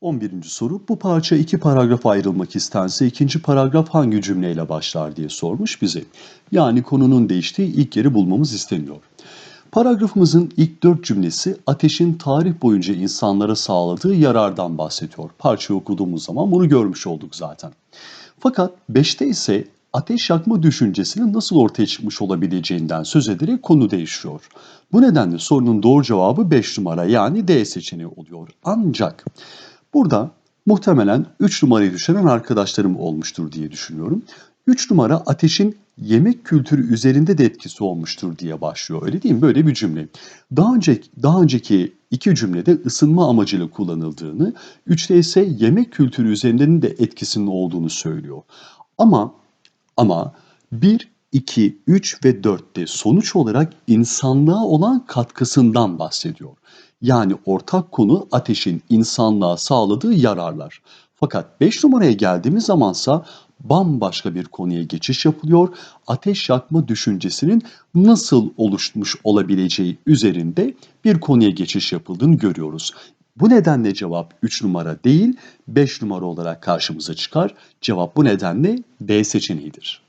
11. soru bu parça iki paragrafa ayrılmak istense ikinci paragraf hangi cümleyle başlar diye sormuş bize. Yani konunun değiştiği ilk yeri bulmamız isteniyor. Paragrafımızın ilk dört cümlesi ateşin tarih boyunca insanlara sağladığı yarardan bahsediyor. Parçayı okuduğumuz zaman bunu görmüş olduk zaten. Fakat 5'te ise ateş yakma düşüncesinin nasıl ortaya çıkmış olabileceğinden söz ederek konu değişiyor. Bu nedenle sorunun doğru cevabı 5 numara yani D seçeneği oluyor. Ancak burada muhtemelen 3 numarayı düşünen arkadaşlarım olmuştur diye düşünüyorum. 3 numara ateşin yemek kültürü üzerinde de etkisi olmuştur diye başlıyor. Öyle değil mi? Böyle bir cümle. Daha önceki, daha önceki iki cümlede ısınma amacıyla kullanıldığını, 3'te ise yemek kültürü üzerinde de etkisinin olduğunu söylüyor. Ama ama 1, 2, 3 ve 4'te sonuç olarak insanlığa olan katkısından bahsediyor. Yani ortak konu ateşin insanlığa sağladığı yararlar. Fakat 5 numaraya geldiğimiz zamansa bambaşka bir konuya geçiş yapılıyor. Ateş yakma düşüncesinin nasıl oluşmuş olabileceği üzerinde bir konuya geçiş yapıldığını görüyoruz. Bu nedenle cevap 3 numara değil 5 numara olarak karşımıza çıkar. Cevap bu nedenle D seçeneğidir.